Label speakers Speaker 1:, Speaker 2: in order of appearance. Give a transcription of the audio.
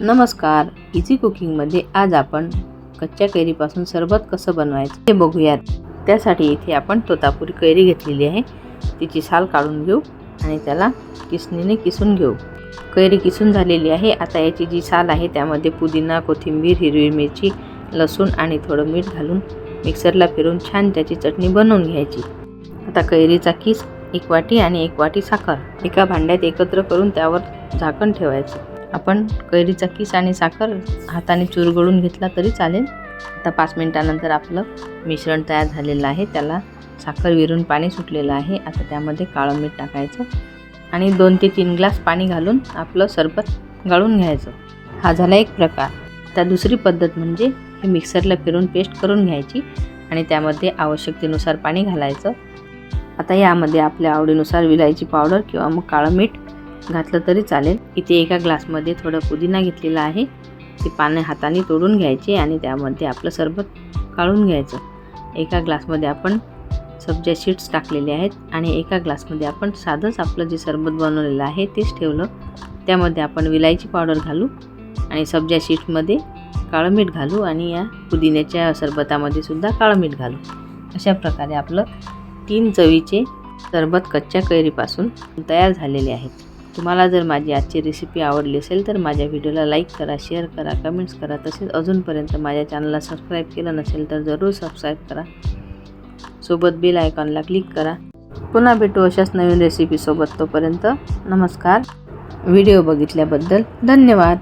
Speaker 1: नमस्कार इझी कुकिंगमध्ये आज आपण कच्च्या कैरीपासून सरबत कसं बनवायचं हे बघूयात. त्यासाठी इथे आपण तोतापुरी कैरी घेतलेली आहे. तिची साल काढून घेऊ आणि त्याला किसणीने किसून घेऊ. कैरी किसून झालेली आहे. आता याची जी साल आहे त्यामध्ये पुदिना कोथिंबीर हिरवी मिरची लसूण आणि थोडं मीठ घालून मिक्सरला फिरून छान त्याची चटणी बनवून घ्यायची. आता कैरीचा किस एक वाटी आणि एक वाटी साखर एका भांड्यात एकत्र करून त्यावर झाकण ठेवायचं. आपण कैरीचा किस आणि साखर हाताने चुरगळून घेतला तरी चालेल. आता पाच मिनिटानंतर आपलं मिश्रण तयार झालेलं आहे. त्याला साखर विरून पाणी सुटलेलं आहे. आता त्यामध्ये काळं मीठ टाकायचं आणि दोन ते तीन ग्लास पाणी घालून आपलं सरबत गाळून घ्यायचं. हा झाला एक प्रकार. आता दुसरी पद्धत म्हणजे हे मिक्सरला फिरून पेस्ट करून घ्यायची आणि त्यामध्ये आवश्यकतेनुसार पाणी घालायचं. आता यामध्ये आपल्या आवडीनुसार विलायची पावडर किंवा मग काळं मीठ घातलं तरी चालेल. इथे एका ग्लासमध्ये थोडं पुदिना घेतलेला आहे. ते पानं हाताने तोडून घ्यायचे आणि त्यामध्ये आपलं सरबत काढून घ्यायचं. एका ग्लासमध्ये आपण सब्जा शीट्स टाकलेले आहेत आणि एका ग्लासमध्ये आपण साधंच आपलं जे सरबत बनवलेलं आहे तेच ठेवलं. त्यामध्ये आपण विलायची पावडर घालू आणि सब्जा शीटमध्ये काळं मीठ घालू आणि या पुदिन्याच्या सरबतामध्ये सुद्धा काळं मीठ घालू. अशा प्रकारे आपलं तीन चवीचे सरबत कच्च्या कैरीपासून तयार झालेले आहेत. तुम्हाला जर माझी आजची रेसिपी आवडली असेल तर माझ्या व्हिडिओला लाईक करा शेअर करा कमेंट्स करा. तसेच अजूनपर्यंत माझ्या चॅनलला सबस्क्राईब केलं नसेल तर जरूर सबस्क्राईब करा. सोबत बेल आयकॉनला क्लिक करा. पुन्हा भेटू अशाच नवीन रेसिपीसोबत तोपर्यंत नमस्कार. व्हिडिओ बघितल्याबद्दल धन्यवाद.